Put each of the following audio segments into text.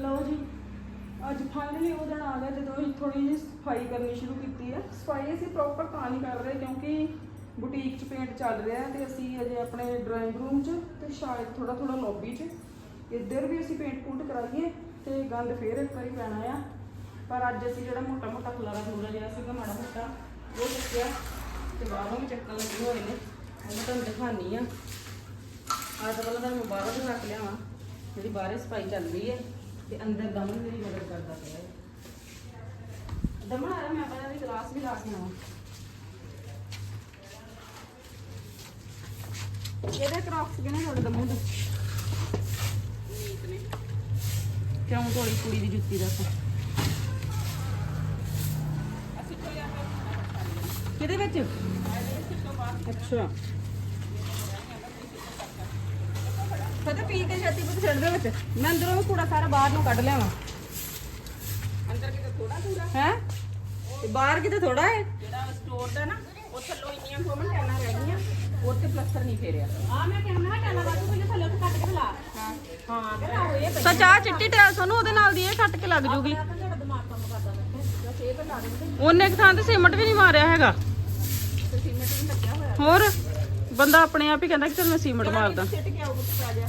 ਲਓ ਜੀ। ਅੱਜ ਫਾਈਨਲੀ ਉਹ ਦਿਨ ਆ ਗਿਆ ਜਦੋਂ ਅਸੀਂ ਥੋੜੀ ਜਿਹੀ ਸਫ਼ਾਈ ਕਰਨੀ ਸ਼ੁਰੂ ਕੀਤੀ ਹੈ। ਸਫ਼ਾਈ ਅਸੀਂ ਪ੍ਰੋਪਰ ਤਾਂ ਨਹੀਂ ਕਰ ਰਹੇ ਕਿਉਂਕਿ ਬੁਟੀਕ 'ਚ ਪੇਂਟ ਚੱਲ ਰਿਹਾ ਤੇ ਅਸੀਂ ਅਜੇ ਆਪਣੇ ਡਰਾਇੰਗ ਰੂਮ 'ਚ ਤੇ ਸ਼ਾਇਦ ਥੋੜਾ ਥੋੜਾ ਲੌਬੀ 'ਚ ਇੱਧਰ ਵੀ ਅਸੀਂ ਪੇਂਟ ਪੂੰਟ ਕਰਾਈਏ ਤੇ ਗੰਦ ਫੇਰ ਇੱਕ ਵਾਰੀ ਪੈਣਾ ਆ। ਪਰ ਅੱਜ ਅਸੀਂ ਜਿਹੜਾ ਮੋਟਾ ਮੋਟਾ ਖਲਾਰਾ ਖਲੂਰਾ ਜਿਹਾ ਸੀਗਾ, ਮਾੜਾ ਮੋਟਾ, ਉਹ ਚੁੱਕਿਆ ਤੇ ਬਾਹਰੋਂ ਵੀ ਚੱਕਣ ਲੱਗੇ ਹੋਏ ਨੇ। ਉਹ ਮੈਂ ਤੁਹਾਨੂੰ ਦਿਖਾਣੀ ਆ ਅੱਜ ਤਾਂ ਪਹਿਲਾਂ ਤੁਹਾਨੂੰ ਮੈਂ ਬਾਹਰੋਂ ਦਿਖਾ ਕੇ ਲਿਆਵਾਂ ਜਿਹੜੀ ਬਾਹਰ ਸਫ਼ਾਈ ਚੱਲ ਰਹੀ ਹੈ। ਤੇ ਅੰਦਰ ਦਮਨ ਮੇਰੀ ਮਦਦ ਕਰਦਾ ਪਿਆ ਹੈ। ਦਮਨ ਆ ਰਿਹਾ ਮੈਂ ਆਪਣਾ ਵੀ ਗਲਾਸ ਵੀ ਲਾ ਕੇ ਆਵਾਂ। ਇਹਦੇ ਕ੍ਰੌਕਸ ਕਿਹਨੇ ਤੁਹਾਡੇ ਦਮਨ ਦੇ? ਕਿਉਂ ਥੋੜੀ ਕੁੜੀ ਦੀ ਜੁੱਤੀ ਦੱਸ? ਕਿਹਦੇ ਵਿੱਚ? ਅੱਛਾ। ਫਤੇ ਪੀ ਕੇ ਛਾਤੀ ਪੁੱਤ ਛੱਡ ਦੇ ਵਿੱਚ। ਮੈਂ ਅੰਦਰੋਂ ਵੀ ਕੂੜਾ ਸਾਰਾ ਬਾਹਰ ਨੂੰ ਕੱਢ ਲਿਆਵਾਂ। ਅੰਦਰ ਕਿਤੇ ਥੋੜਾ ਥੋੜਾ ਹੈ? ਤੇ ਬਾਹਰ ਕਿਤੇ ਥੋੜਾ ਹੈ ਜਿਹੜਾ ਸਟੋਰ ਦਾ ਨਾ ਉਹ ਥੱਲੋਂ ਇੰਨੀਆਂ ਕੋਮਨ ਟੈਨਾਂ ਰਹਿ ਗਈਆਂ ਉੱਥੇ ਪਲਸਟਰ ਨਹੀਂ ਫੇਰਿਆ। ਆ ਮੈਂ ਕਹਿਣਾ ਟਾਲਾ ਬਾਜੂ ਪਹਿਲੇ ਥੱਲੇ ਤੋਂ ਕੱਟ ਕੇ ਲਾ ਹਾਂ। ਹਾਂ ਕਹਿੰਦਾ ਉਹ ਇਹ ਸੱਚ ਆ ਚਿੱਟੀ ਟੈਲ ਸਾਨੂੰ ਉਹਦੇ ਨਾਲ ਦੀ ਇਹ ਕੱਟ ਕੇ ਲੱਗ ਜੂਗੀ। ਲਾ ਉਹਨੇ ਇੱਕ ਥਾਂ ਤੇ ਸੀਮਟ ਵੀ ਨਹੀਂ ਮਾਰਿਆ ਹੈਗਾ। ਤੇ ਸੀਮੈਂਟ ਨਹੀਂ ਲੱਗਿਆ ਹੋਇਆ। ਹੋਰ? ਬੰਦਾ ਆਪਣੇ ਆਪ ਹੀ ਕਹਿੰਦਾ ਕਿ ਚਲ ਮੈਂ ਸੀਮਟ ਮਾਰਦਾ। ਸਿੱਟ ਕੇ ਆਉ ਬੁੱਤ ਪਾ ਜਾ।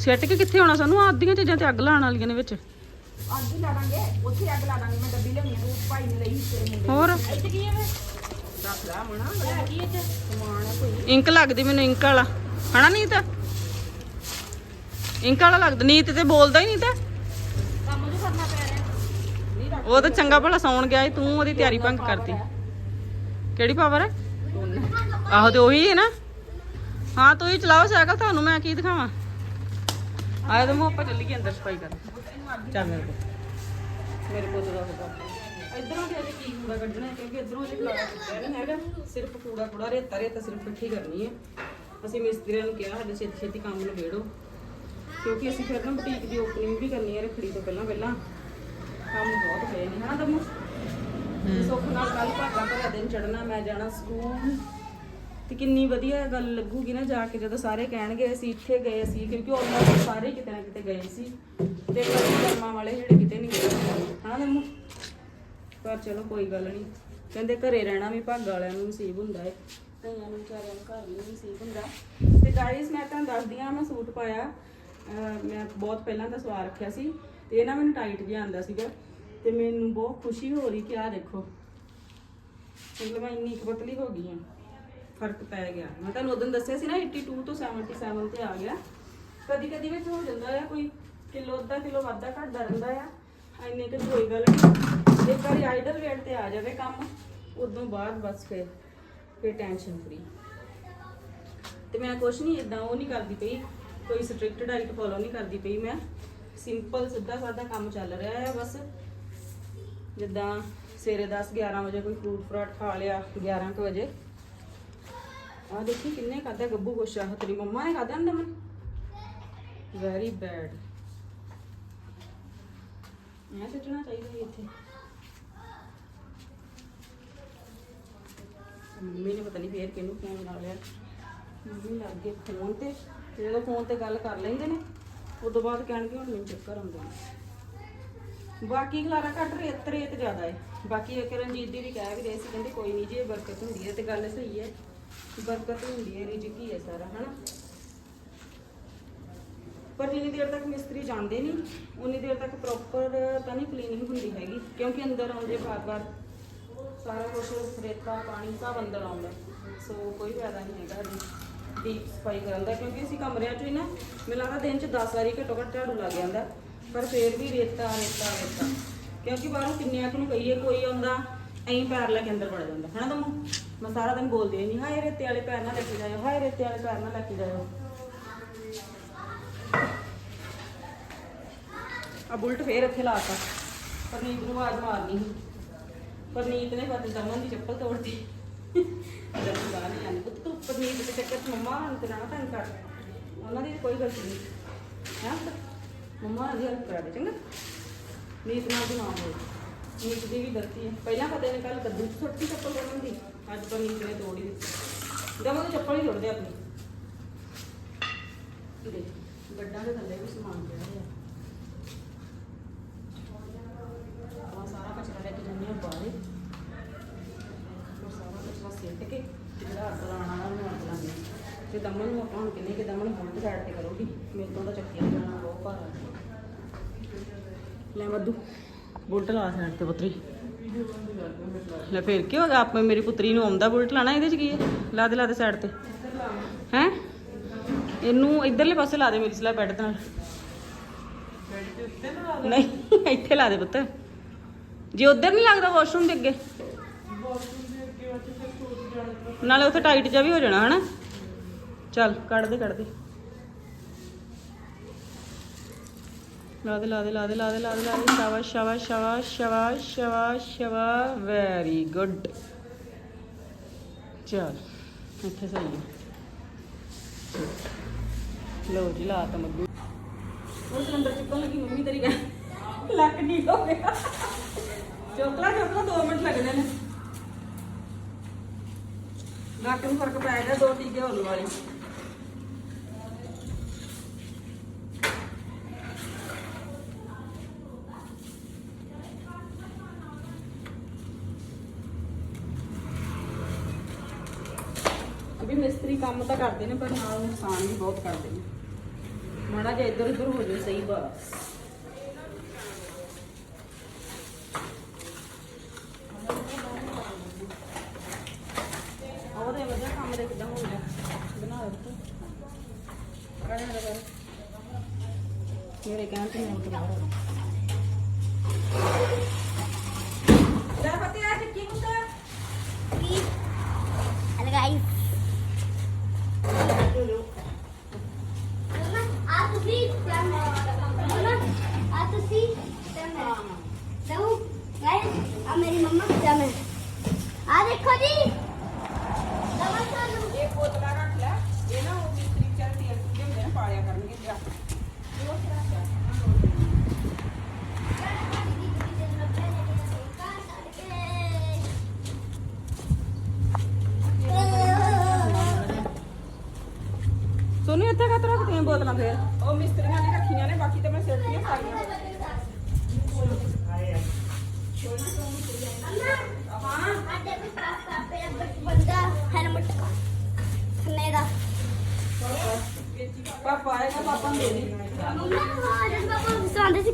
ਸਿੱਟ ਕੇ ਕਿੱਥੇ ਹੋਣਾ ਸਾਨੂੰ? ਆਦੀਆਂ ਚੀਜ਼ਾਂ ਤੇ ਅੱਗ ਲਾਉਣ ਵਾਲੀਆਂ ਨੇ ਵਿੱਚ। ਅੱਗ ਹੀ ਲਾ ਦਾਂਗੇ ਉੱਥੇ ਅੱਗ ਲਾ ਦਾਂਗੇ ਮੈਂ ਡੱਬੀ ਲਿਆਉਣੀ ਆ ਰੂਪ ਭਾਈ ਨੇ ਲਈ ਸੀ ਤੇਰੇ ਮੁੰਡੇ ਹੋਰ? ਇੱਥੇ ਕੀ ਹੈ ਵੇ ਰੱਖ ਲਾ ਮਣਾ। ਹੈ ਕੀ ਇੱਥੇ? ਸਮਾਨ ਆ ਕੋਈ। ਇੰਕ ਲੱਗਦੀ ਮੈਨੂੰ ਇੰਕ ਵਾਲਾ। ਹਨਾ ਨੀਤ? ਇੰਕ ਵਾਲਾ ਲੱਗਦਾ। ਨੀਤ ਤੇ ਬੋਲਦਾ ਹੀ ਨਹੀਂ ਤਾਂ ਕੰਮ ਜੋ ਕਰਨਾ ਪੈ ਰਿਹਾ। ਨਹੀਂ ਰੱਖ ਉਹ ਤਾਂ ਚੰਗਾ ਭਲਾ ਸੌਣ ਗਿਆ ਸੀ ਤੂੰ ਉਹਦੀ ਤਿਆਰੀ ਭੰਗ ਕਰਤੀ। ਕਿਹੜੀ ਪਾਵਰ ਹੈ ਆਹੋ ਤੇ ਉਹੀ ਹੈ ਨਾ। ਹਾਂ ਤੂੰ ਹੀ ਚਲਾਓ ਸਾਈਕਲ ਤੁਹਾਨੂੰ ਮੈਂ ਕੀ ਦਿਖਾਵਾਂ। ਆਇਆ ਤਾਂ ਆਪਾਂ ਚੱਲੀਏ ਅੰਦਰ ਸਫ਼ਾਈ ਕਰਨ। ਚੱਲ ਮੇਰੇ ਕੋਲ। ਮੇਰੇ ਕੋਲ ਤਾਂ ਹੋਗਾ ਇਧਰੋਂ ਵੀ ਅਜੇ ਕੀ ਕੂੜਾ ਕੱਢਣਾ ਹੈ? ਕਿਉਂਕਿ ਇਧਰੋਂ ਅਜੇ ਖਲਾਰਾ ਚੁੱਕਿਆ ਨਹੀਂ ਹੈਗਾ। ਸਿਰਫ ਕੂੜਾ ਕੂੜਾ ਰੇਤਾ ਰੇਤਾ ਸਿਰਫ ਇਕੱਠੀ ਕਰਨੀ ਹੈ। ਅਸੀਂ ਮਿਸਤਰੀਆਂ ਨੂੰ ਕਿਹਾ ਸਾਡੇ ਛੇਤੀ ਛੇਤੀ ਕੰਮ ਨਿਬੇੜੋ। ਕਿਉਂਕਿ ਅਸੀਂ ਫਿਰ ਨਾ ਬੁਟੀਕ ਦੀ ਓਪਨਿੰਗ ਵੀ ਕਰਨੀ ਹੈ ਰੱਖੜੀ ਤੋਂ ਪਹਿਲਾਂ ਪਹਿਲਾਂ। ਕੰਮ ਬਹੁਤ ਪਏ ਨੇ ਹਨਾ ਦਮੂ? ਸੁੱਖ ਨਾਲ ਕੱਲ ਭਾਗਾ ਭਰਿਆ ਦਿਨ ਚੜਨਾ ਮੈਂ ਜਾਣਾ ਸਕੂਲ। ਤੇ ਕਿੰਨੀ ਵਧੀਆ ਗੱਲ ਲੱਗੂਗੀ ਨਾ ਜਾ ਕੇ ਜਦੋਂ ਸਾਰੇ ਕਹਿਣਗੇ ਅਸੀਂ ਇੱਥੇ ਗਏ ਸੀ, ਕਿਉਂਕਿ ਆਲਮੋਸਟ ਸਾਰੇ ਕਿਤੇ ਨਾ ਕਿਤੇ ਗਏ ਸੀ। ਤੇ ਕਰਮਾਂ ਵਾਲੇ ਜਿਹੜੇ ਕਿਤੇ ਨਹੀਂ ਗਏ। ਹਨਾ ਦਮੂ ਪਰ ਚਲੋ ਕੋਈ ਗੱਲ ਨਹੀਂ। ਕਹਿੰਦੇ ਘਰੇ ਰਹਿਣਾ ਵੀ ਭਾਗ ਵਾਲਿਆਂ ਨੂੰ ਨਸੀਬ ਹੁੰਦਾ ਏ। ਕਈਆਂ ਨੂੰ ਵਿਚਾਰਿਆਂ ਨੂੰ ਘਰ ਨਹੀਂ ਨਸੀਬ ਹੁੰਦਾ। ਤੇ ਗਾਇਸ ਮੈਂ ਤੁਹਾਨੂੰ ਦੱਸਦੀ ਹਾਂ, ਮੈਂ ਸੂਟ ਪਾਇਆ। ਮੈਂ ਬਹੁਤ ਪਹਿਲਾਂ ਦਾ ਸਵਾ ਰੱਖਿਆ ਸੀ। ਤੇ ਇਹ ਨਾ ਮੈਨੂੰ ਟਾਈਟ ਜਿਹਾ ਆਂਦਾ ਸੀਗਾ। ਤੇ ਮੈਨੂੰ ਬਹੁਤ ਖੁਸ਼ੀ ਹੋ ਰਹੀ ਕਿ ਆਹ ਦੇਖੋ। ਮਤਲਬ ਮੈਂ ਇੰਨੀ ਕੁ ਪਤਲੀ ਹੋ ਗਈ ਹਾਂ। ਫ਼ਰਕ ਪੈ ਗਿਆ। ਮੈਂ ਤੁਹਾਨੂੰ ਉਦੋਂ ਦੱਸਿਆ ਸੀ ਨਾ 82 ਤੋਂ 77 ਤੇ ਆ ਗਿਆ। ਕਦੀ ਕਦੀ ਵਿੱਚ ਹੋ ਜਾਂਦਾ ਆ, ਕੋਈ ਕਿਲੋ, ਅੱਧਾ ਕਿਲੋ, ਵਾਧਾ ਘਟਦਾ ਰਹਿੰਦਾ ਆ। ਇੰਨੇ ਤੇ ਕੋਈ ਗੱਲ ਨਹੀਂ ਇੱਕ ਵਾਰੀ ਆਈਡਲ weight ਤੇ ਆ ਜਾਵੇ ਕੰਮ, ਉਦੋਂ ਬਾਅਦ ਬਸ ਫਿਰ ਫਿਰ ਟੈਨਸ਼ਨ ਫਰੀ ਤੇ ਮੈਂ ਕੁਛ ਨਹੀਂ ਇਦਾਂ ਉਹ ਨਹੀਂ ਕਰਦੀ ਪਈ। ਕੋਈ ਸਟ੍ਰਿਕਟ ਡਾਈਟ ਫੋਲੋ ਨਹੀਂ ਕਰਦੀ ਪਈ ਮੈਂ। ਸਿੰਪਲ ਸਿੱਧਾ ਸਾਦਾ ਕੰਮ ਚੱਲ ਰਿਹਾ ਹੈ ਬਸ। ਜਿੱਦਾਂ ਸਵੇਰੇ 10 11 ਵਜੇ ਕੋਈ ਫਰੂਟ ਫਰਾਟ ਖਾ ਲਿਆ 11 ਕੁ ਵਜੇ। ਆ ਦੇਖੀ ਕਿੰਨੇ ਖਾਦਾ ਗੱਬੂ ਗੋਸ਼ਾ ਤੇਰੀ ਮੰਮਾ ਨੇ ਖਾਦਾ ਹੁੰਦਾ ਮਨ ਵੈਰੀ ਬੈਡ ਮੈਂ ਸੱਚਣਾ ਚਾਹੀਦਾ ਇੱਥੇ। ਮੰਮੀ ਨੇ ਪਤਾ ਨਹੀਂ ਫੇਰ ਕਿਹਨੂੰ ਫੋਨ ਲਾ ਲਿਆ। ਮੰਮੀ ਲੱਗ ਗਏ ਫੋਨ ਤੇ ਤੇ ਜਦੋਂ ਫੋਨ ਤੇ ਗੱਲ ਕਰ ਲੈਂਦੇ ਨੇ, ਉਦੋਂ ਬਾਅਦ ਕਹਿਣਗੇ ਹੁਣ ਮੈਨੂੰ ਚੱਕਰ ਆਉਂਦੇ ਨੇ। ਬਾਕੀ ਖਲਾਰਾ ਘੱਟ ਰੇਤ ਰੇਤ ਜ਼ਿਆਦਾ ਹੈ ਬਾਕੀ ਇੱਕ ਰਣਜੀਤ ਦੀ ਵੀ ਕਹਿ ਵੀ ਰਹੇ ਸੀ, ਕਹਿੰਦੇ ਕੋਈ ਨਹੀਂ ਜੀ ਇਹ ਬਰਕਤ ਹੁੰਦੀ ਹੈ ਤੇ ਗੱਲ ਸਹੀ ਹੈ ਬਰਕਤ ਹੁੰਦੀ ਹੈ, ਰਿਜਕ ਹੀ ਹੈ ਸਾਰਾ, ਹਨਾ? ਪਰ ਜਿੰਨੀ ਦੇਰ ਤੱਕ ਮਿਸਤਰੀ ਜਾਂਦੇ ਨਹੀਂ, ਉਨੀ ਦੇਰ ਤੱਕ ਪ੍ਰੋਪਰ ਤਾਂ ਨਹੀਂ ਕਲੀਨਿੰਗ ਹੁੰਦੀ ਹੈਗੀ, ਕਿਉਂਕਿ ਅੰਦਰ ਆਉਂਦੇ ਬਾਰ-ਬਾਰ ਸਾਰਾ ਕੁਝ ਰੇਤਾ, ਪਾਣੀ ਸਭ ਅੰਦਰ ਆਉਂਦਾ ਸੋ ਕੋਈ ਫਾਇਦਾ ਨਹੀਂ ਹੈਗਾ ਜੀ ਡੀਪ ਸਫ਼ਾਈ ਕਰਨ ਦਾ, ਕਿਉਂਕਿ ਅਸੀਂ ਕਮਰਿਆਂ 'ਚ ਹੀ ਨਾ, ਮੈਨੂੰ ਲੱਗਦਾ ਦਿਨ 'ਚ 10 ਵਾਰੀ ਘੱਟੋ ਘੱਟ ਝਾੜੂ ਲੱਗ ਜਾਂਦਾ, ਪਰ ਫੇਰ ਵੀ ਰੇਤਾ ਰੇਤਾ ਰੇਤਾ। ਕਿਉਂਕਿ ਬਾਹਰੋਂ ਕਿੰਨਿਆਂ ਕੁ ਨੂੰ ਕਹੀਏ, ਕੋਈ ਆਉਂਦਾ, ਐਂ ਪੈਰ ਲੈ ਕੇ ਅੰਦਰ ਵੜ ਜਾਂਦਾ, ਹਨਾ ਤੁਮ ਮੈਂ ਸਾਰਾ ਦਿਨ ਬੋਲਦੀ ਹੀ ਨਹੀਂ ਹਾਏ ਰੇਤੇ ਵਾਲੇ ਪੈਰ ਨਾਲ ਲੈ ਕੇ ਜਾਇਓ, ਹਾਏ ਰੇਤੇ ਵਾਲੇ ਪੈਰ ਨਾਲ ਲੈ ਕੇ ਜਾਇਓ। ਆ ਬੁਲਟ ਫੇਰ ਇੱਥੇ ਲਾਤਾ ਪਰਨੀਤ ਨੂੰ ਆਵਾਜ਼ ਮਾਰਨੀ ਸੀ। ਪਰਨੀਤ ਨੇ ਫਤਿਹ ਦਮਨ ਦੀ ਚੱਪਲ ਤੋੜਤੀ। ਜਦੋਂ ਬਾਹਰ ਨਹੀਂ ਪੁੱਤ, ਤੂੰ ਪਰਨੀਤ ਦੇ ਚੱਕਰ ਮੰਮਾ ਨੂੰ ਨਾ ਤੰਗ ਕਰ ਉਹਨਾਂ ਦੀ ਕੋਈ ਗਲਤੀ ਨਹੀਂ। ਹੈ ਮੰਮਾ ਦੀ ਹੈਲਪ ਕਰਾ ਦੇ, ਚੰਗਾ। ਨੀਤ ਨਾਲ ਦੀ ਨਾ ਹੋਵੇ। ਨੀਤ ਦੀ ਵੀ ਗਲਤੀ ਹੈ। ਪਹਿਲਾਂ ਫਤਿਹ ਨੇ ਕੱਲ ਕੱਦੂ ਛੋਟੀ ਚੱਪਲ ਤੋੜਨ ਦੀ। ਅੱਜ ਪਨੀਤ ਨੇ ਤੋੜੀ ਦਮਨ ਨੂੰ ਚੱਪਲ ਹੀ ਤੋੜਦੇ ਆਪਣੀ। ਦੇਖ ਦੇ ਥੱਲੇ ਵੀ ਸਮਾਨ ਪਿਆ ਹੋਇਆ। ਬਾਹਰ ਉਹ ਕੇ ਤੇ ਦਮਨ ਨੂੰ ਆਪਾਂ ਹੁਣ ਕਹਿੰਦੇ ਕਿ ਦਮਨ ਬੁਲਟ ਸਾਈਡ ਤੇ ਕਰੋਗੀ। ਮੇਰੇ ਤੋਂ ਤਾਂ ਚੱਕਿਆ ਜਾਣਾ ਬਹੁਤ ਭਾਰਾ। ਲੈ ਮੱਦੂ ਬੁਲਟ ਲਾ ਸਾਈਡ ਤੇ ਪੁੱਤਰੀ। ਲੈ ਫਿਰ ਕੀ ਹੋ ਗਿਆ? ਮੇਰੀ ਪੁੱਤਰੀ ਨੂੰ ਆਉਂਦਾ ਬੁਲਟ ਲਾਣਾ ਇਹਦੇ ਚ ਕੀ ਹੈ? ਲਾ ਦੇ ਲਾ ਦੇ ਸਾਈਡ ਤੇ। ਹੈ? ਇਹਨੂੰ ਇਧਰਲੇ ਪਾਸੇ ਲਾ ਦੇ ਮੇਰੀ ਸਲਾ ਬੈੱਡ ਨਾਲ। ਨਹੀਂ, ਇੱਥੇ ਲਾ ਦੇ ਪੁੱਤ। ਜੇ ਉਧਰ ਨਹੀਂ ਲੱਗਦਾ ਵਾਸ਼ਰੂਮ ਦੇ ਅੱਗੇ। ਨਾਲੇ ਉੱਥੇ ਟਾਈਟ ਜਿਹਾ ਵੀ ਹੋ ਜਾਣਾ, ਹਨਾ? ਚੱਲ, ਕੱਢ ਦੇ ਕੱਢ ਦੇ। ਲਾ ਦੇ ਲਾ ਦੇ ਲਾ ਦੇ ਲਾ ਦੇ ਲਾ ਦੇ ਲਾ ਦੇ। ਸ਼ਾਬਾਸ਼ ਸ਼ਾਬਾਸ਼ ਸ਼ਾਬਾਸ਼ ਸ਼ਾਬਾਸ਼ ਸ਼ਾਬਾਸ਼ ਸ਼ਾਬਾਸ਼। ਵੈਰੀ ਗੁੱਡ ਚਲ, ਇੱਥੇ ਸਹੀ ਹੈ। ਲੋ ਜੀ, ਲਾ ਤਾ ਮੱਗੂ ਉਹ ਸਿਲੰਡਰ ਚੁੱਕਣ ਲੱਗੀ, ਮੰਮੀ ਤੇਰੀ ਕਹਿ ਲੱਕ ਨਹੀਂ ਹੋ ਗਿਆ। ਚੋਕਲਾ ਚੋਕਲਾ 2 ਮਿੰਟ ਲੱਗਦੇ ਨੇ। ਲੱਕ ਨੂੰ ਫ਼ਰਕ ਪੈ ਗਿਆ, ਦੋ ਟੀਕੇ ਹੋਣ ਵਾਲੇ। ਵੀ ਮਿਸਤਰੀ ਕੰਮ ਤਾਂ ਕਰਦੇ ਨੇ, ਪਰ ਨਾਲ ਨੁਕਸਾਨ ਵੀ ਬਹੁਤ ਕਰਦੇ ਨੇ। ਮਾੜਾ ਜਿਹਾ ਇੱਧਰ ਉੱਧਰ ਹੋ ਜਾਏ ਸਹੀ ਬਸ ਉਹਦੇ ਵਧੀਆ ਕੰਮ ਦੇ ਕਿਦਾਂ ਹੋ ਗਿਆ? ਬਣਾ ਦਿੱਤਾ ਕਰੇ ਨਾ ਕਰ ਮੇਰੇ ਕਹਿਣ ਤੇ ਮੈਂ ਬਣਾ ਲੈ olhou. ਰੱਖਦੀਆਂ ਬੋਤਲਾਂ ਫੇਰ ਉਹ ਮਿਸਤਰੀਆਂ ਨੇ ਰੱਖੀਆਂ ਨੇ, ਬਾਕੀ ਤਾਂ ਮੈਂ ਸਿੱਟੀਆਂ ਸਾਰੀਆਂ ਪਾਪਾ ਆਏਗਾ ਪਾਪਾ ਨੂੰ ਦੇ ਦੇ ਮੰਮਾ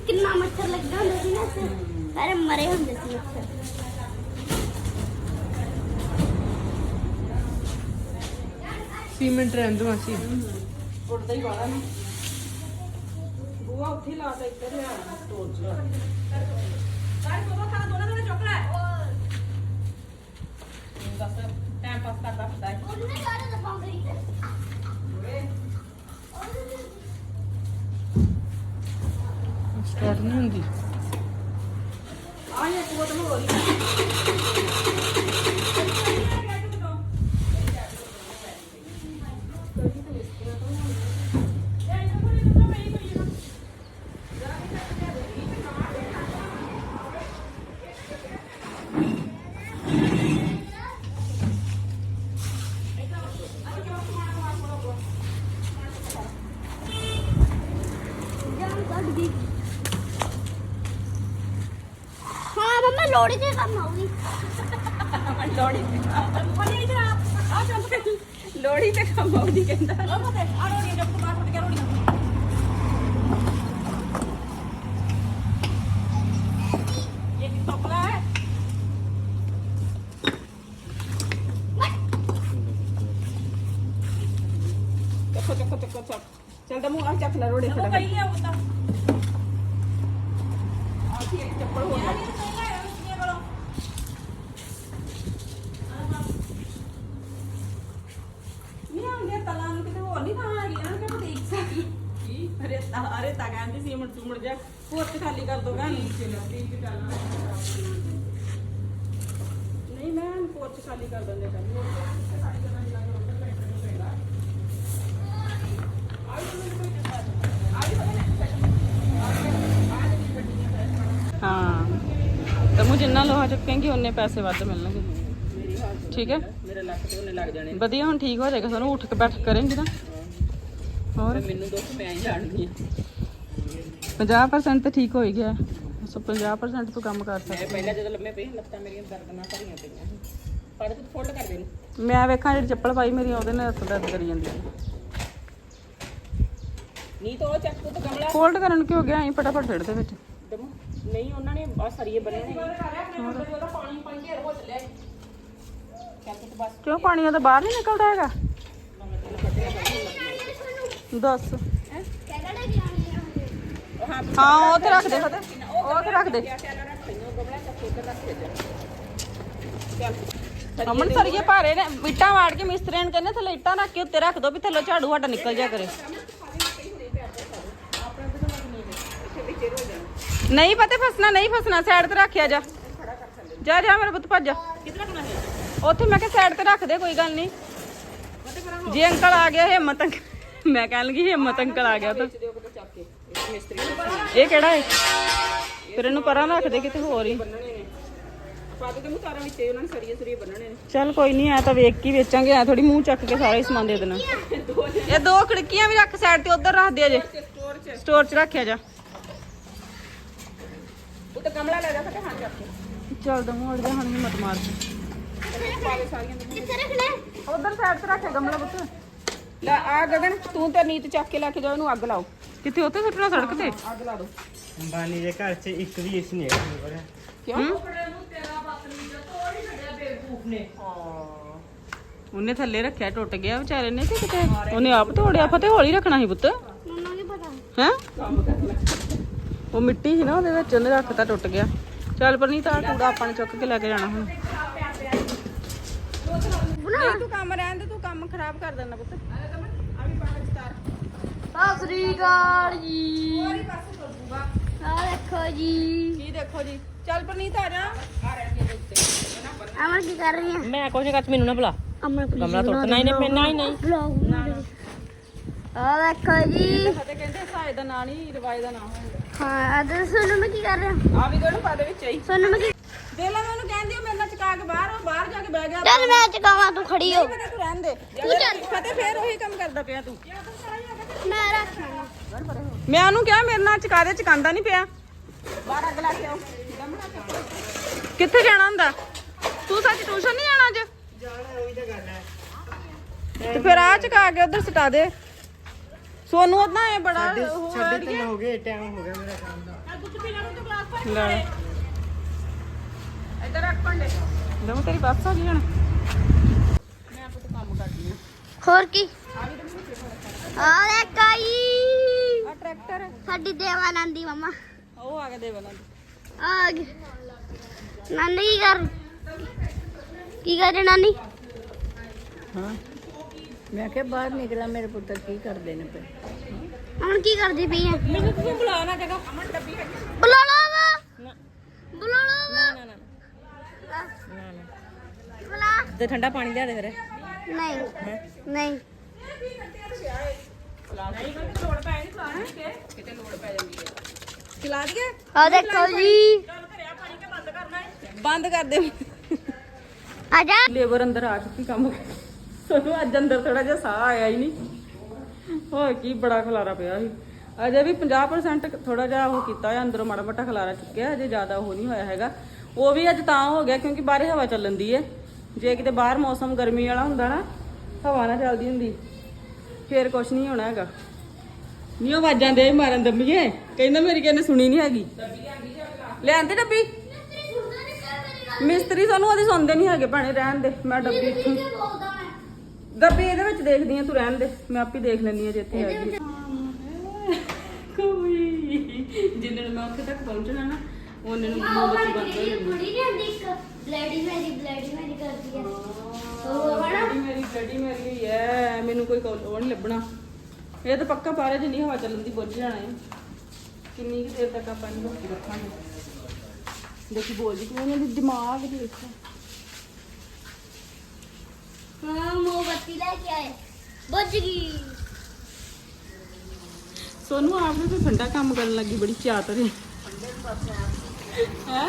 ਕਿੰਨਾ ਮੱਛਰ ਲੱਗਦਾ ਹੁੰਦਾ ਸੀ ਨਾ ਇੱਥੇ। ਸਾਰੇ ਮਰੇ ਹੁੰਦੇ ਸੀ ਮੱਛਰ ਸੀਮੈਂਟ ਰਹਿੰਦੋ ਅਸੀਂ ਉੱਡਦਾ ਹੀ ਵਾਲਾ ਨਹੀਂ ਬੂਆ ਉੱਥੇ ਲਾ ਤਾ ਇੱਧਰ ਲਿਆ ਸਟੋਰ ਚ ਸਾਰੇ ਕੋਲ ਖਾ ਦੋਨਾਂ ਦੋਨਾਂ ਚੁੱਕ ਲੈ। ਦੱਸ ਟਾਈਮ ਪਾਸ ਕਰਦਾ ਫਿਰਦਾ ਹੈ। ਉਹਨੇ ਸਾਰੇ ਦਬਾ ਗਈ ਸਟਾਰਟ ਨਹੀਂ। ਹੁੰਦੀ। ਆ ਇਹ ਬੋਤਲ ਹੋ। ਰਹੀ ਜਾਨ ਕੱਢ ਗਈ ਹਾਂ ਮੰਮਾ ਲੋੜੀ ਤੇ ਕੰਮ ਆਉਗੀ। ਲੋੜੀ ਤੇ ਚੁੱਪ ਲੋੜੀ ਤੇ ਕੰਮ ਆਉਦੀ ਕਹਿੰਦਾ ਆ ਰੋੜੀ ਜਬ ਤੋਂ ਬਾਹਰ ਉੱਠ ਕੇ ਰੋੜੀ ਇਹ ਕੀ ਟੋਕਲਾ ਹੈ ਚੱਕੋ ਚੱਕੋ ਚੱਕੋ ਚੱਕ ਚੱਲ ਦਮੂ ਆ ਚੱਕ ਲੈ ਰੋੜੇ ਫੜਾ ਕਈ ਆ ਉਹਦਾ ਆ ਕੀ ਚੱਪਲ ਹੋ ਗਿਆ ਨਹੀਂ ਆਉਂਦੇ ਤਲਾਂ ਨੂੰ ਕਿਤੇ ਹੋਰ ਨਹੀਂ ਥਾਂ ਹੈਗੀ ਨਾ ਕਿ ਮੈਂ ਦੇਖ ਸਕੀ ਕੀ ਅਰੇ ਤਾ ਅਰੇ ਤਾ ਕਹਿੰਦੀ ਸੀ ਮੜ ਚੁਮੜ ਜਾ ਪੁੱਤ ਖਾਲੀ ਕਰ ਦੋ ਗਾ ਨੀਚੇ ਲੱਗੀ ਕਿ ਨਹੀਂ ਮੈਂ ਪੋਚ ਖਾਲੀ ਕਰ ਦਿੰਦੇ ਕਰ ਖਾਲੀ ਕਰਨ ਦੀ ਲੱਗ ਉੱਧਰ ਬੈਠ ਕੇ ਪੈਂਦਾ। ਹਾਂ। ਤੇ ਜਿੰਨਾ ਲੋਹਾ ਚੁੱਕੇਂਗੀ ਉਨੇ ਪੈਸੇ ਵੱਧ ਮਿਲਣਗੇ। ਠੀਕ ਹੈ? ਮੇਰੇ ਲੱਕ ਤੇ ਉਹਨੇ ਲੱਗ ਜਾਣੇ। ਵਧੀਆ ਹੁਣ ਠੀਕ ਹੋ ਜਾਏਗਾ। ਸਾਨੂੰ ਉੱਠ ਕੇ ਬੈਠ ਕਰੇਂਗੀ ਨਾ। ਹੋਰ? ਮੈਨੂੰ ਦੁੱਖ ਮੈਂ ਹੀ ਜਾਣਦੀ ਆ 50% ਤੇ ਠੀਕ ਹੋ ਹੀ ਗਿਆ। ਸੋ 50% ਤੂੰ ਕੰਮ ਕਰ ਮੈਂ ਸਕਦਾ ਪਹਿਲਾਂ ਜਦੋਂ ਲੰਮੇ ਪਈ ਲੱਤਾਂ ਮੇਰੀਆਂ ਦਰਦ ਨਾਲ ਭਰੀਆਂ ਪਈਆਂ ਸੀ। ਪਾ ਦੇ ਤੂੰ ਫੋਲਡ ਕਰ ਦੇ ਇਹਨੂੰ। ਮੈਂ ਵੇਖਾਂ ਜਿਹੜੀ ਚੱਪਲ ਪਾਈ ਮੇਰੀ ਉਹਦੇ ਨਾਲ ਹੱਥ ਦਰਦ ਕਰੀ ਜਾਂਦੀ ਹੈ। ਨਹੀਂ ਤਾਂ ਉਹ ਚੱਕ ਤੂੰ ਤਾਂ ਗਮਲਾ। ਫੋਲਡ ਕਰਨ ਕੀ ਹੋ ਗਿਆ? ਐਂ ਫਟਾਫਟ ਛੱਡ ਦੇ ਵਿੱਚ। ਦਮ। ਨਹੀਂ ਉਹਨਾਂ ਨੇ ਆ ਸਰੀਏ ਬੰਨੇ ਨੇ। ਉਹਦਾ ਪਾਣੀ ਪਾਣੀ ਘੇਰ ਹੋ ਚੱਲਿਆ ਚੱਕ ਤੂੰ ਬਸ। ਕਿਉਂ ਪਾਣੀ ਉਹਦਾ ਬਾਹਰ ਨਹੀਂ ਨਿਕਲਦਾ ਹੈਗਾ? ਦੱਸ ਕਿਹੜਾ ਲੈ ਕੇ ਆਉਣੇ ਆ ਹਾਂ, ਉਹ ਤੇ ਰੱਖ ਦੇ ਫਤੇ ਉਹ ਤੇ ਰੱਖ ਦੇ। ਟੈਲਾ ਰੱਖ ਤੈਨੂੰ ਭਾਰੇ ਨੇ, ਇੱਟਾਂ ਵਾੜ ਕੇ ਮਿਸਤਰੀਆਂ ਨੂੰ ਕਹਿੰਦੇ ਥੱਲੇ ਇੱਟਾਂ ਰੱਖ ਕੇ ਉੱਤੇ ਰੱਖ ਦੋ ਵੀ ਥੱਲੇ ਝਾੜੂ ਸਾਡਾ ਨਿਕਲ ਜਾ ਕਰੇ। ਨਹੀਂ ਪਤਾ ਫਸਣਾ, ਨਹੀਂ ਫਸਣਾ ਸਾਈਡ ਤੇ ਰੱਖਿਆ ਜਾ। ਜਾ ਜਾ ਮੇਰਾ ਪੁੱਤ ਭੱਜ ਜਾ। ਉੱਥੇ ਮੈਂ ਕਿਹਾ ਸਾਈਡ ਤੇ ਰੱਖ ਦੇ, ਕੋਈ ਗੱਲ ਨਹੀਂ। ਜੇ ਅੰਕਲ ਆ ਗਿਆ, ਹਿੰਮਤ ਅੰਕਲ ਮੈਂ ਕਹਿਣ ਲੱਗੀ, ਹਿੰਮਤ ਅੰਕਲ ਆ ਗਿਆ ਤਾਂ ਮਿਸਤਰੀ ਇਹ ਕਿਹੜਾ ਹੈ? ਫਿਰ ਇਹਨੂੰ ਪਰਾਂ ਰੱਖ ਦੇ ਕਿਤੇ ਹੋਰ ਹੀ। ਬੰਨਣੇ ਨੇ ਪਾ ਦੇ ਤੈਨੂੰ ਤਾਰਾਂ ਵਿੱਚ ਉਹਨਾਂ ਨੇ ਸਰੀਏ ਸਰੀਏ ਬੰਨਣੇ ਨੇ ਚੱਲ ਕੋਈ ਨਹੀਂ ਐ ਤਾਂ ਵੇਖ ਕੇ ਹੀ ਵੇਚਾਂਗੇ ਐ ਥੋੜੀ ਮੂੰਹ ਚੱਕ ਕੇ ਸਾਰਾ ਹੀ ਸਮਾਨ ਦੇ ਦੇਣਾ। ਇਹ ਦੋ ਖਿੜਕੀਆਂ ਵੀ ਰੱਖ ਸਾਈਡ ਤੇ ਉਧਰ ਰੱਖ ਦੇ ਜੇ ਸਟੋਰ 'ਚ ਸਟੋਰ 'ਚ ਰੱਖਿਆ ਜਾ। ਉਹ ਤਾਂ ਗਮਲਾ ਲੈ ਜਾ ਫਟੇ ਹਾਂ ਕੇ ਚੱਲ ਦਮੂ ਅੜ ਜਾ ਹੁਣ ਹਿੰਮਤ ਮਾਰ ਨੂੰ। ਕਿੱਥੇ ਰੱਖਣਾ ਉਧਰ ਸਾਈਡ ਤੇ ਰੱਖਿਆ ਗਮਲਾ ਪੁੱਤ ਲੈ ਆ ਗਗਨ ਤੂੰ ਤਾਂ ਨੀਤ ਚੱਕ ਕੇ ਲੈ ਕੇ ਜਾ ਇਹਨੂੰ ਅੱਗ ਲਾਓ। ਕਿੱਥੇ ਉੱਥੇ ਸੁੱਟਣਾ ਸੜਕ ਤੇ? ਅੱਗ ਲਾ ਦੋ। ਅੰਬਾਨੀ ਦੇ ਘਰ 'ਚ ਇੱਕ ਵੀ ਏਸੀ ਨਹੀਂ ਹੈਗਾ ਮੇਰੇ ਕਿਉਂ? ਉਹਨੇ ਥੱਲੇ ਰੱਖਿਆ ਟੁੱਟ ਗਿਆ ਵਿਚਾਰੇ ਨੇ ਕਿ ਕਿਤੇ? ਉਹਨੇ ਆਪ ਤੋੜਿਆ ਫਤੇ ਹੌਲੀ ਰੱਖਣਾ ਸੀ ਪੁੱਤ। ਮੰਮਾ ਕੀ ਪਤਾ। ਹੈ? ਉਹ ਮਿੱਟੀ ਸੀ ਨਾ ਉਹਦੇ ਵਿੱਚ ਉਹਨੇ ਰੱਖਤਾ ਟੁੱਟ ਗਿਆ। ਚੱਲ ਪਰ ਨਹੀਂ ਤਾਂ ਕੂੜਾ ਆਪਾਂ ਨੇ ਚੁੱਕ ਕੇ ਲੈ ਕੇ ਜਾਣਾ ਹੁਣ। ਨਹੀਂ ਤੂੰ ਕੰਮ ਰਹਿਣ ਦੇ ਤੂੰ ਕੰਮ ਖਰਾਬ ਕਰ ਦੇਣਾ ਪੁੱਤ। ਸਤਿ ਸ੍ਰੀ ਅਕਾਲ ਜੀ। ਆ ਦੇਖੋ ਜੀ। ਕੀ ਦੇਖੋ ਜੀ? ਚੱਲ ਪਰਨੀਤ ਆ ਜਾ। ਅਮਰ ਕੀ ਕਰ ਰਹੀ ਹੈ? ਮੈਂ ਕੁਝ ਕੱਚ ਮੈਨੂੰ ਨਾ ਬੁਲਾ। ਅਮਰ ਪਲੀਜ਼ ਗਮਲਾ ਤੋੜ ਨਹੀਂ ਨਹੀਂ ਨਹੀਂ ਨਹੀਂ। ਬਲੌਗ ਆ ਦੇਖੋ ਜੀ। ਫਤੇ ਕਹਿੰਦੇ ਸਾਇਦ ਦਾ ਨਾਂ ਨਹੀਂ ਰਿਵਾਜ ਦਾ ਨਾਂ ਹੋਊਗਾ ਹਾਂ ਅਦਰ ਸੁਣ ਮੈਂ ਕੀ ਕਰ ਰਿਹਾ? ਆ ਵੀ ਦੋਨੋਂ ਪਾ ਦੇ ਵਿੱਚ ਹੀ। ਸੁਣ ਮੈਂ ਕੀ ਦੇ ਲੈ ਮੈਨੂੰ ਕਹਿੰਦੀ ਉਹ ਮੇਰੇ ਨਾਲ ਚਕਾ ਕੇ ਬਾਹਰ ਉਹ ਬਾਹਰ ਜਾ ਕੇ ਬਹਿ ਗਿਆ। ਚੱਲ ਮੈਂ ਚਕਾਵਾਂ ਤੂੰ ਖੜੀ ਹੋ। ਤੂੰ ਰਹਿਣ ਦੇ। ਤੂੰ ਚੱਲ। ਫਤੇ ਫੇਰ ਉਹੀ ਕੰਮ ਕਰਦਾ ਪਿਆ ਤੂੰ। ਮੈਂ ਉਹਨੂੰ ਕਿਹਾ ਮੇਰੇ ਨਾਲ ਚਕਾ ਦੇ ਚਕਾਂਦਾ ਨਹੀਂ ਪਿਆ। ਬਾਹਰ ਅੱਗ ਲਾ ਕੇ ਆਓ ਕਿੱਥੇ ਜਾਣਾ ਹੁੰਦਾ? ਤੂੰ ਸੱਚ ਟਿਊਸ਼ਨ ਨਹੀਂ ਜਾਣਾ ਅੱਜ? ਜਾਣਾ ਉਹੀ ਤਾਂ ਗੱਲ ਹੈ। ਤੇ ਫਿਰ ਆ ਚਕਾ ਕੇ ਉਧਰ ਸਟਾ ਦੇ। ਸੋਨੂੰ ਉਹਦਾ ਇਹ ਬੜਾ ਤਿੰਨ ਹੋ ਗਏ ਟਾਈਮ ਹੋ ਗਿਆ ਮੇਰਾ ਕੰਮ ਦਾ। ਲੈ। ਇੱਧਰ ਰੱਖ ਭਾਂਡੇ। ਦਮ ਤੇਰੀ ਬੱਸ ਆ ਗਈ ਹੁਣ। ਮੈਂ ਆਪੇ ਤਾਂ ਕੰਮ ਕਰਦੀ ਆ ਹੋਰ ਕੀ? ਆ ਦੇਖੋ ਜੀ ਆ ਟਰੈਕਟਰ। ਸਾਡੀ ਦੇਵਾਨੰਦੀ ਮਮਾ। ਉਹ ਆ ਗਿਆ ਦੇਵਨਾ ਆ ਗਈ। ਨਾਨੀ ਕੀ ਕਰ ਕੀ ਕਰ ਰਹੀ ਨਾਨੀ? ਮੈਂ ਕਿਹਾ ਬਾਹਰ ਨਿਕਲਾ ਮੇਰੇ ਪੁੱਤਰ ਕੀ ਕਰਦੇ ਨੇ ਪਏ ਹੁਣ ਕੀ ਕਰਦੀ ਪਈ ਹੈ ਮੈਨੂੰ ਤੂੰ ਬੁਲਾ ਨਾ ਜਗਾ ਬੁਲਾ ਲਾ ਵਾ ਬੁਲਾ ਲਾ ਵਾ ਨਾ ਨਾ। ਬੁਲਾ। ਤੇ ਠੰਡਾ ਪਾਣੀ ਲਿਆ ਦੇ ਫਿਰ। ਨਹੀਂ ਨਹੀਂ। ਲੋੜ ਪੈ ਨਹੀਂ ਫਲਾਣ ਕੇ ਕਿਤੇ ਲੋੜ ਪੈ ਜਾਂਦੀ ਹੈ ਚਲਾ ਦਈਏ? ਆ ਦੇਖੋ ਜੀ। ਬੰਦ ਕਰ ਦੇ। ਆ ਜਾ। ਲੇਬਰ ਅੰਦਰ ਆ ਚੁੱਕੀ ਕੰਮ ਸੋਨੂੰ ਅੱਜ ਅੰਦਰ ਥੋੜਾ ਜਿਹਾ ਸਾਹ ਆਇਆ ਹੀ ਨਹੀਂ। ਹੋਰ ਕੀ ਬੜਾ ਖਲਾਰਾ ਪਿਆ ਸੀ। ਅਜੇ ਵੀ 50% ਥੋੜਾ ਜਿਹਾ ਉਹ ਕੀਤਾ ਹੋਇਆ ਅੰਦਰੋਂ ਮਾੜਾ ਮੋਟਾ ਖਲਾਰਾ ਚੁੱਕਿਆ ਅਜੇ ਜ਼ਿਆਦਾ ਉਹ ਨਹੀਂ ਹੋਇਆ ਹੈਗਾ। ਉਹ ਵੀ ਅੱਜ ਤਾਂ ਹੋ ਗਿਆ ਕਿਉਂਕਿ ਬਾਹਰ ਹਵਾ ਚੱਲਣ ਦੀ ਹੈ। ਜੇ ਕਿਤੇ ਬਾਹਰ ਮੌਸਮ ਗਰਮੀ ਵਾਲਾ ਹੁੰਦਾ ਨਾ ਹਵਾ ਨਾ ਚੱਲਦੀ ਹੁੰਦੀ। ਫੇਰ ਕੁਝ ਨਹੀਂ ਹੋਣਾ ਹੈਗਾ। ਨਹੀਂ ਉਹ ਆਵਾਜ਼ਾਂ ਦੇ ਮਾਰਨ ਦੰਮੀਏ। ਕਹਿੰਦਾ ਮੇਰੀ ਕਿਹਨੇ ਸੁਣੀ ਨਹੀਂ ਹੈਗੀ। ਲੈ ਆਂਦੇ ਡੱਬੀ? ਮਿਸਤਰੀ ਸਾਨੂੰ ਉਹਦੀ ਸੁਣਦੇ ਨਹੀਂ ਹੈਗੇ ਭੈਣੇ ਰਹਿਣ ਦੇ ਮੈਂ ਡੱਬੀ ਇੱਥੋਂ। ਡੱਬੀ ਇਹਦੇ ਵਿੱਚ ਦੇਖਦੀ ਆ ਤੂੰ ਰਹਿਣ ਦੇ ਮੈਂ ਆਪੇ ਦੇਖ ਲੈਂਦੀ ਆ ਜੇ ਇੱਥੇ ਹੈਗੀ। ਕੋਈ। ਜਿੰਨੇ ਨੂੰ ਮੈਂ ਉੱਥੇ ਤੱਕ ਪਹੁੰਚਣਾ ਨਾ ਉਹਨੇ ਨੂੰ ਮੋਮਬੱਤੀ ਬੰਦ ਹੋ ਇੱਕ। ਬਲੈਡੀ ਮੈਰੀ ਬਲੈਡੀ ਮੈਰੀ ਕਰਦੀ ਹੈ ਉਹ ਬੜਾ ਡੈਡੀ ਮੇਰੀ ਡੈਡੀ ਮੇਰੀ ਹੋਈ ਐ ਮੈਨੂੰ ਕੋਈ ਕੌਲ- ਉਹ ਨਹੀਂ ਲੱਭਣਾ। ਇਹ ਤਾਂ ਪੱਕਾ ਪਾਰੇ ਜਿੰਨੀ ਹਵਾ ਚੱਲਣ ਦੀ ਬੁੱਝ ਜਾਣਾ ਹੈ। ਕਿੰਨੀ ਕੁ ਦੇਰ ਤੱਕ ਆਪਾਂ ਇਹਨੂੰ ਰੋਕੀ ਰੱਖਾਂਗੇ? ਦੇਖੀ ਬੋਲਦੀ ਕਿਉਂ ਨਹੀਂ ਇਹਦੀ ਦਿਮਾਗ ਦੇਖੋ ਹਾਂ ਮੋਮਬੱਤੀ ਲੈ ਕੇ ਆਏ। ਬੁੱਝ ਗਈ। ਸੋਨੂੰ ਆਪ ਨੂੰ ਤਾਂ ਠੰਡਾ ਕੰਮ ਕਰਨ ਲੱਗੀ ਬੜੀ ਚਾਤਰ ਹੈ। ਹੈ?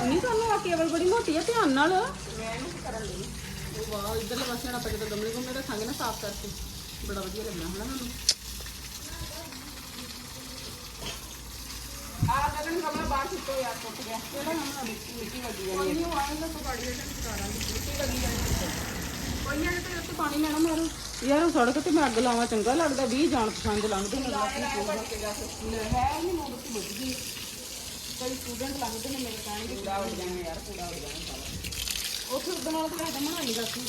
ਨਹੀਂ ਸਾਨੂੰ ਆ ਕੇਬਲ ਬੜੀ ਮੋਟੀ ਹੈ ਧਿਆਨ ਨਾਲ। ਵਾਹ ਇਧਰਲੇ ਪਾਸੇ ਆਪਾਂ ਜਦੋਂ ਗਮਲੇ ਗੁੰਮਲੇ ਰੱਖਾਂਗੇ ਨਾ ਸਾਫ਼ ਕਰਕੇ ਬੜਾ ਵਧੀਆ ਲੱਗਣਾ ਹਨਾ ਮੈਨੂੰ ਆ ਗਗਨ ਕਮਰਾ ਬਾਹਰ ਸੁੱਟੋ ਯਾਰ ਟੁੱਟ ਗਿਆ ਕਿਹੜਾ ਹਮਣਾ ਮਿੱਟੀ ਲੱਗੀ। ਜਾਂਦੀ ਹੈ ਨਹੀਂ ਉਹ ਆਏਗਾ ਤਾਂ ਪਾੜੀ ਦੇ ਟਿਕਾਰਾਂ ਮਿੱਟੀ ਲੱਗੀ ਜਾਂਦੀ ਹੈ। ਯਾਰ ਉਹ ਸੜਕ ਤੇ ਮੈਂ ਅੱਗ ਲਾਵਾਂ ਚੰਗਾ ਲੱਗਦਾ 20 ਜਾਣ ਪਛਾਣ ਦੇ ਲੰਘਦੇ ਨੇ ਹੈ ਨਹੀਂ ਮੋੜ ਤੇ ਬੁੱਝ ਗਈ। ਕਈ ਸਟੂਡੈਂਟ ਲੰਘਦੇ ਨੇ ਮੇਰੇ ਕਹਿਣਗੇ ਕੂੜਾ ਉੱਡ ਜਾਣਾ ਯਾਰ ਕੂੜਾ ਉੱਡ ਜਾਣਾ ਸਾਲਾ ਉੱਥੇ ਉਦੋਂ ਨਾਲ ਤਾਂ ਹਟਾ ਬਣਾਈ ਦਾ ਸੀ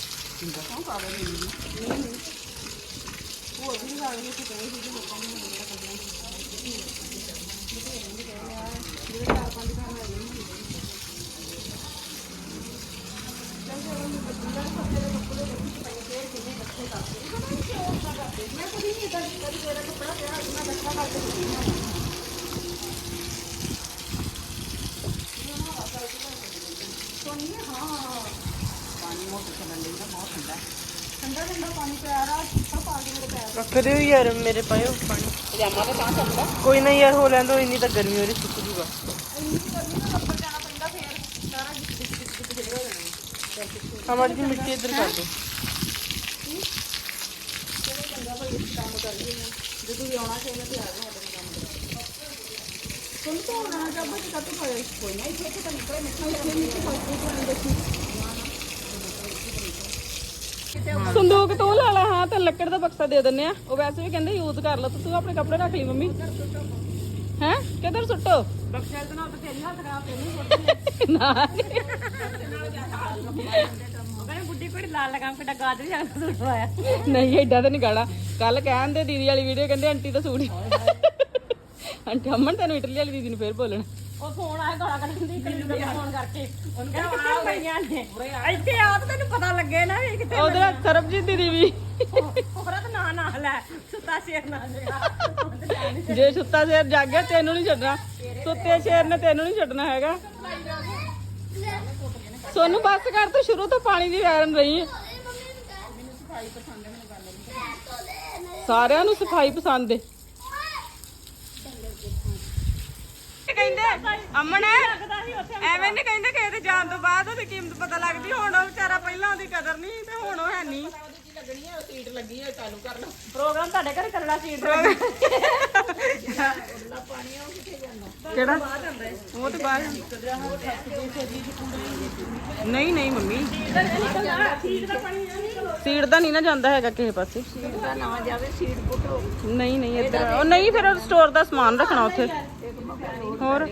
ਕਿਉਂ ਕਾਗਜ਼ ਨਹੀਂ ਨਹੀਂ। ਨਹੀਂ ਉਹ ਵੀ ਕਾਗਜ਼ ਨਹੀਂ ਕੋਈ ਸੀ ਲੋਕਾਂ ਨੂੰ ਮਿਲਿਆ ਕੱਢਿਆ ਜਿਹੜੇ ਚਾਰ ਪੰਜ ਘਰ ਹੈਗੇ ਨੇ। ਠੰਡਾ ਠੰਡਾ ਪਾਣੀ ਪਿਆ ਰਾ ਠੰਡਾ ਪਾ ਕੇ ਮੇਰੇ ਪੈਰ ਰੱਖਦੇ ਹੋ ਯਾਰ ਮੇਰੇ ਪਾਇਓ ਪਾਣੀ। ਪਜਾਮਾ ਤਾਂ ਤਾਂ ਚੱਲਦਾ ਕੋਈ ਨਾ ਯਾਰ ਹੋ ਲੈਂਦੋ ਇੰਨੀ ਤਾਂ ਗਰਮੀ ਹੋ ਰਹੀ ਸੁੱਕ ਜੂਗਾ ਇੰਨੀ ਗਰਮੀ ਨਾਲ ਉੱਪਰ ਜਾਣਾ ਪੈਂਦਾ ਫੇਰ ਸਾਰਾ ਜਿੱਤ ਜਿੱਤ ਜਿੱਤ ਜਿੱਤ ਹੋ ਜਾਣਾ ਹਮਾਰੀ ਮਿੱਟੀ ਇੱਧਰ ਕਰ ਦੋ ਜਦੋਂ ਵੀ ਆਉਣਾ ਚਾਹੀਦਾ ਤੇ ਆ ਜਾਓ ਸਾਡੇ ਨਾਲ ਕੰਮ ਕਰਾ ਤਾਂ ਹੋਣਾ ਜਾਂ ਬੱਚ ਕੱਟ ਪਾਇਆ ਕੋਈ ਨਹੀਂ ਇੱਥੇ ਤਾਂ ਨਿਕਲੇ ਮਿੱਟੀ ਇੱਥੇ ਨੀਚੇ ਕੋਈ ਕੋਈ ਨਹੀਂ ਦੇਖੀ ਸੰਦੂਕ ਤੂੰ ਲਾ ਲਾ ਹਾਂ ਤੇ ਲੱਕੜ ਦਾ ਬਕਸਾ ਦੇ ਦਿੰਨੇ ਆ। ਉਹ ਵੈਸੇ ਵੀ ਕਹਿੰਦੇ ਯੂਜ਼ ਕਰ ਲਓ ਤੇ ਆਪਣੇ ਕੱਪੜੇ ਰੱਖ ਲਈ ਮੰਮੀ। ਹੈ? ਕਿੱਧਰ ਸੁੱਟੋ? ਬਖਸ਼ਲ ਦੇ ਨਾਲ ਤੇ ਤੇਰੀ ਹੱਥ ਖਰਾਬ ਤੇ ਨਹੀਂ ਨਾ ਕਹਿੰਦੇ ਬੁੱਢੀ ਕੋੜੀ ਲਾਲ ਲਗਾਮ ਕਿੱਡਾ ਗਾਜਰ ਜਾਂ ਸੂਟ ਪਾਇਆ। ਨਹੀਂ ਏਡਾ ਤਾਂ ਨਹੀਂ ਗਾਣਾ। ਕੱਲ ਕਹਿੰਦੇ ਦੀਦੀ ਵਾਲੀ ਵੀਡੀਓ ਕਹਿੰਦੇ ਆਂਟੀ ਦਾ ਸੂਟ। ਆਂਟੀ ਅਮਨ ਤੈਨੂੰ ਇਟਲੀ ਵਾਲੀ ਦੀਦੀ ਨੂੰ ਫੇਰ ਬੋਲਣਾ। ਉਹ ਫੋਨ ਆਇਆ ਗਾਲਾਂ ਕੱਢਣ ਦੀ ਕਲੀ ਨੂੰ ਫੋਨ ਕਰਕੇ। ਉਹਨੂੰ ਕਹਿੰਦਾ ਕਿੱਥੇ ਪਈਆਂ ਨੇ? ਇੱਥੇ ਆ ਤਾਂ ਤੈਨੂੰ ਪਤਾ ਲੱਗੇ ਨਾ ਵੀ ਕਿੱਥੇ ਉਧਰ ਸਰਬਜੀਤ ਦੀਦੀ ਵੀ। ਹੋਰਾ ਤਾਂ ਨਾਂ ਨਾ ਲੈ ਸੁੱਤਾ ਸ਼ੇਰ ਨਾ ਜਗਾ ਜੇ ਸੁੱਤਾ ਸ਼ੇਰ ਜਾਗਿਆ ਤੈਨੂੰ ਨਹੀਂ ਛੱਡਣਾ। ਸੁੱਤੇ ਸ਼ੇਰ ਨੇ ਤੈਨੂੰ ਨਹੀਂ ਛੱਡਣਾ ਹੈਗਾ। ਸੋਨੂੰ ਬੱਸ ਕਰ ਤੂੰ ਸ਼ੁਰੂ ਤੋਂ ਪਾਣੀ ਦੀ ਵੈਰਨ ਰਹੀ ਹੈ। ਸਾਰਿਆਂ ਨੂੰ ਸਫ਼ਾਈ ਪਸੰਦ ਹੈ। ਕਹਿੰਦੇ ਅਮਨ ਐਵੇਂ ਨਹੀਂ ਕਹਿੰਦੇ ਕਿ ਇਹਦੇ ਜਾਣ ਤੋਂ ਬਾਅਦ ਉਹਦੀ ਕੀਮਤ ਪਤਾ ਲੱਗਦੀ ਹੁਣ ਉਹ ਵਿਚਾਰਾ ਪਹਿਲਾਂ ਉਹਦੀ ਕਦਰ ਨਹੀਂ ਤੇ ਹੁਣ ਉਹ ਹੈ ਨਹੀਂ। ਲੱਗਣੀ ਹੈ ਸੀਟ ਲੱਗੀ ਹੈ ਚਾਲੂ ਕਰ ਲਓ ਪ੍ਰੋਗਰਾਮ ਤੁਹਾਡੇ ਘਰੇ ਚੱਲਣਾ ਸੀ ਕਿਹੜਾ? ਉਹ ਤੇ ਬਾਹਰ ਨਹੀਂ ਨਹੀਂ ਮੰਮੀ। ਸੀਟ ਦਾ ਨਹੀਂ ਨਾ ਜਾਂਦਾ ਹੈਗਾ ਕਿਸੇ ਪਾਸੇ। ਸੀਟ ਦਾ ਨਾ ਜਾਵੇ ਸੀਟ ਪੁੱਟੋ ਨਹੀਂ ਨਹੀਂ ਇੱਧਰ ਉਹ ਨਹੀਂ ਫਿਰ ਸਟੋਰ ਦਾ ਸਮਾਨ ਰੱਖਣਾ ਉੱਥੇ। ਹੋਰ?